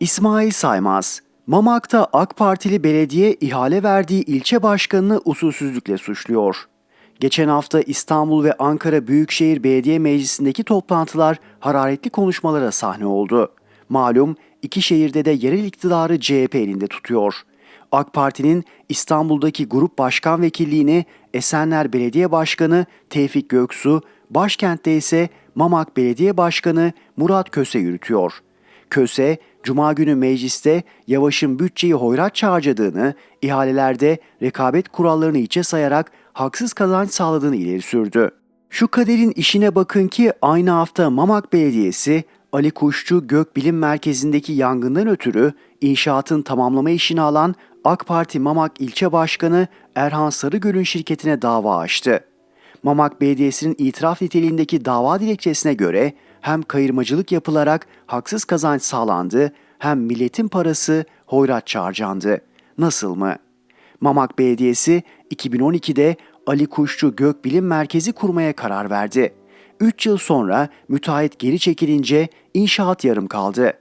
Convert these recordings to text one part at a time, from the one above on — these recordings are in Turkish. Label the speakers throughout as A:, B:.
A: İsmail Saymaz, Mamak'ta AK Partili belediye ihale verdiği ilçe başkanını usulsüzlükle suçluyor. Geçen hafta İstanbul ve Ankara Büyükşehir Belediye Meclisi'ndeki toplantılar hararetli konuşmalara sahne oldu. Malum iki şehirde de yerel iktidarı CHP elinde tutuyor. AK Parti'nin İstanbul'daki grup başkan vekilliğini Esenler Belediye Başkanı Tevfik Göksu, başkentte ise Mamak Belediye Başkanı Murat Köse yürütüyor. Köse, Cuma günü mecliste Yavaş'ın bütçeyi hoyratça harcadığını, ihalelerde rekabet kurallarını içe sayarak haksız kazanç sağladığını ileri sürdü. Şu kaderin işine bakın ki aynı hafta Mamak Belediyesi, Ali Kuşçu Gökbilim Merkezi'ndeki yangından ötürü inşaatın tamamlama işini alan AK Parti Mamak İlçe Başkanı Erhan Sarıgöl'ün şirketine dava açtı. Mamak Belediyesi'nin itiraf niteliğindeki dava dilekçesine göre hem kayırmacılık yapılarak haksız kazanç sağlandı hem milletin parası hoyratça harcandı. Nasıl mı? Mamak Belediyesi 2012'de Ali Kuşçu Gökbilim Merkezi kurmaya karar verdi. 3 yıl sonra müteahhit geri çekilince inşaat yarım kaldı.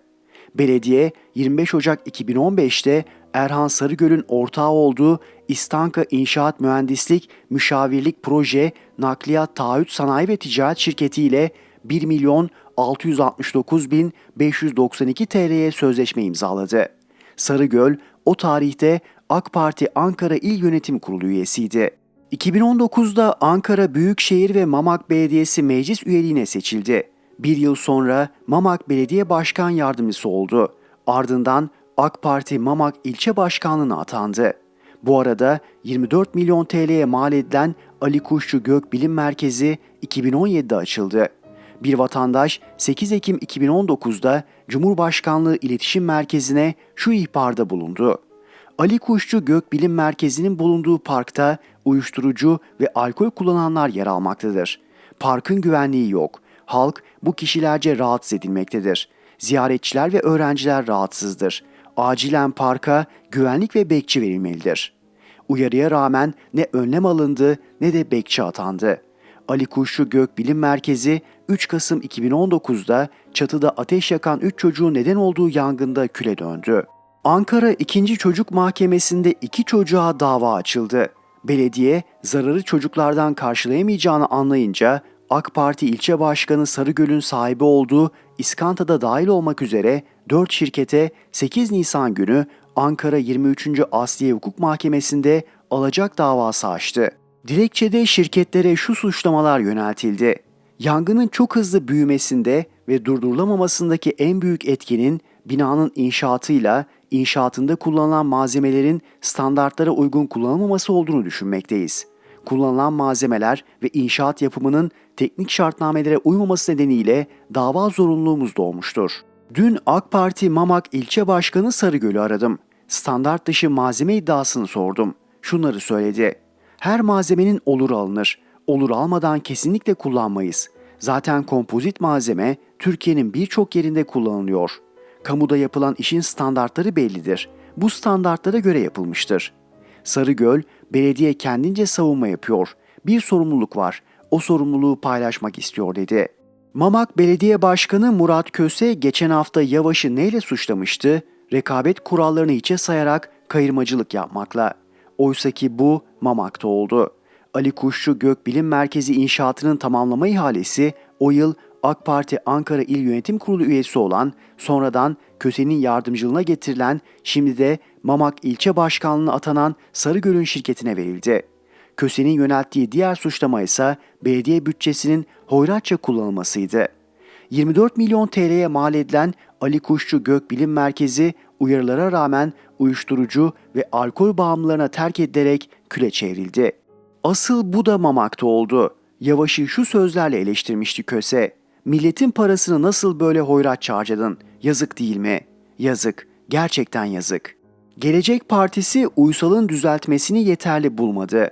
A: Belediye 25 Ocak 2015'te Erhan Sarıgöl'ün ortağı olduğu İstanka İnşaat Mühendislik Müşavirlik Proje Nakliyat Taahhüt Sanayi ve Ticaret Şirketi ile 1 milyon 669 bin 592 TL'ye sözleşme imzaladı. Sarıgöl o tarihte AK Parti Ankara İl Yönetim Kurulu üyesiydi. 2019'da Ankara Büyükşehir ve Mamak Belediyesi meclis üyeliğine seçildi. Bir yıl sonra Mamak Belediye Başkan Yardımcısı oldu. Ardından AK Parti Mamak İlçe Başkanlığı'na atandı. Bu arada 24 milyon TL'ye mal edilen Ali Kuşçu Gökbilim Merkezi 2017'de açıldı. Bir vatandaş 8 Ekim 2019'da Cumhurbaşkanlığı İletişim Merkezi'ne şu ihbarda bulundu. Ali Kuşçu Gökbilim Merkezi'nin bulunduğu parkta uyuşturucu ve alkol kullananlar yer almaktadır. Parkın güvenliği yok. Halk bu kişilerce rahatsız edilmektedir. Ziyaretçiler ve öğrenciler rahatsızdır. Acilen parka güvenlik ve bekçi verilmelidir. Uyarıya rağmen ne önlem alındı ne de bekçi atandı. Ali Kuşçu Gökbilim Merkezi 3 Kasım 2019'da çatıda ateş yakan 3 çocuğun neden olduğu yangında küle döndü. Ankara 2. Çocuk Mahkemesi'nde iki çocuğa dava açıldı. Belediye zararı çocuklardan karşılayamayacağını anlayınca AK Parti ilçe başkanı Sarıgöl'ün sahibi olduğu İskanta'da dahil olmak üzere 4 şirkete 8 Nisan günü Ankara 23. Asliye Hukuk Mahkemesi'nde alacak davası açtı. Dilekçede şirketlere şu suçlamalar yöneltildi. Yangının çok hızlı büyümesinde ve durdurulamamasındaki en büyük etkinin binanın inşaatıyla inşaatında kullanılan malzemelerin standartlara uygun kullanılmaması olduğunu düşünmekteyiz. Kullanılan malzemeler ve inşaat yapımının teknik şartnamelere uymaması nedeniyle dava zorunluluğumuz doğmuştur. Dün AK Parti Mamak ilçe başkanı Sarıgöl'ü aradım. Standart dışı malzeme iddiasını sordum. Şunları söyledi. Her malzemenin olur alınır. Olur almadan kesinlikle kullanmayız. Zaten kompozit malzeme Türkiye'nin birçok yerinde kullanılıyor. Kamuda yapılan işin standartları bellidir. Bu standartlara göre yapılmıştır. Sarıgöl, belediye kendince savunma yapıyor. Bir sorumluluk var. O sorumluluğu paylaşmak istiyor dedi. Mamak Belediye Başkanı Murat Köse geçen hafta Yavaş'ı neyle suçlamıştı? Rekabet kurallarını içe sayarak kayırmacılık yapmakla. Oysaki bu Mamak'ta oldu. Ali Kuşçu Gökbilim Merkezi inşaatının tamamlama ihalesi o yıl AK Parti Ankara İl Yönetim Kurulu üyesi olan, sonradan Köse'nin yardımcılığına getirilen, şimdi de Mamak İlçe Başkanlığı'na atanan Sarıgöl'ün şirketine verildi. Köse'nin yönelttiği diğer suçlama ise belediye bütçesinin hoyratça kullanılmasıydı. 24 milyon TL'ye mal edilen Ali Kuşçu Gökbilim Merkezi uyarılara rağmen uyuşturucu ve alkol bağımlılarına terk edilerek küle çevrildi. Asıl bu da Mamak'ta oldu. Yavaş'ı şu sözlerle eleştirmişti Köse. Milletin parasını nasıl böyle hoyratça harcadın? Yazık değil mi? Yazık. Gerçekten yazık. Gelecek Partisi Uysal'ın düzeltmesini yeterli bulmadı.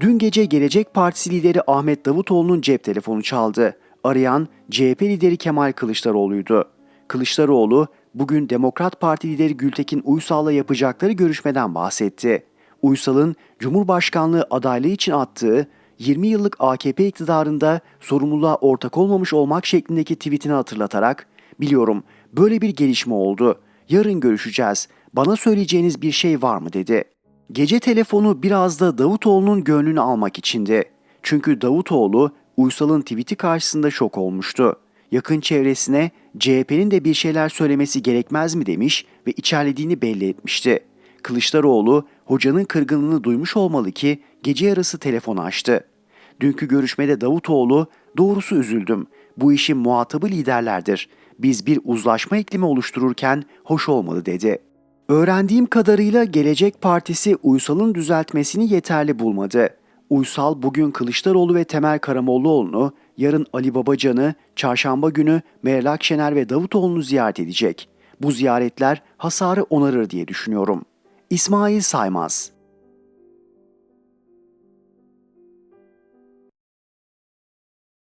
A: Dün gece Gelecek Partisi lideri Ahmet Davutoğlu'nun cep telefonu çaldı. Arayan CHP lideri Kemal Kılıçdaroğlu'ydu. Kılıçdaroğlu bugün Demokrat Parti lideri Gültekin Uysal'la yapacakları görüşmeden bahsetti. Uysal'ın Cumhurbaşkanlığı adaylığı için attığı 20 yıllık AKP iktidarında sorumluluğa ortak olmamış olmak şeklindeki tweetini hatırlatarak biliyorum böyle bir gelişme oldu. Yarın görüşeceğiz. Bana söyleyeceğiniz bir şey var mı dedi. Gece telefonu biraz da Davutoğlu'nun gönlünü almak içindi. Çünkü Davutoğlu Uysal'ın tweet'i karşısında şok olmuştu. Yakın çevresine CHP'nin de bir şeyler söylemesi gerekmez mi demiş ve içerlediğini belli etmişti. Kılıçdaroğlu hocanın kırgınlığını duymuş olmalı ki gece yarısı telefonu açtı. Dünkü görüşmede Davutoğlu doğrusu üzüldüm. Bu işin muhatabı liderlerdir. Biz bir uzlaşma iklimi oluştururken hoş olmadı dedi. Öğrendiğim kadarıyla Gelecek Partisi Uysal'ın düzeltmesini yeterli bulmadı. Uysal bugün Kılıçdaroğlu ve Temel Karamollaoğlu'nu, yarın Ali Babacan'ı, çarşamba günü Meral Akşener ve Davutoğlu'nu ziyaret edecek. Bu ziyaretler hasarı onarır diye düşünüyorum. İsmail Saymaz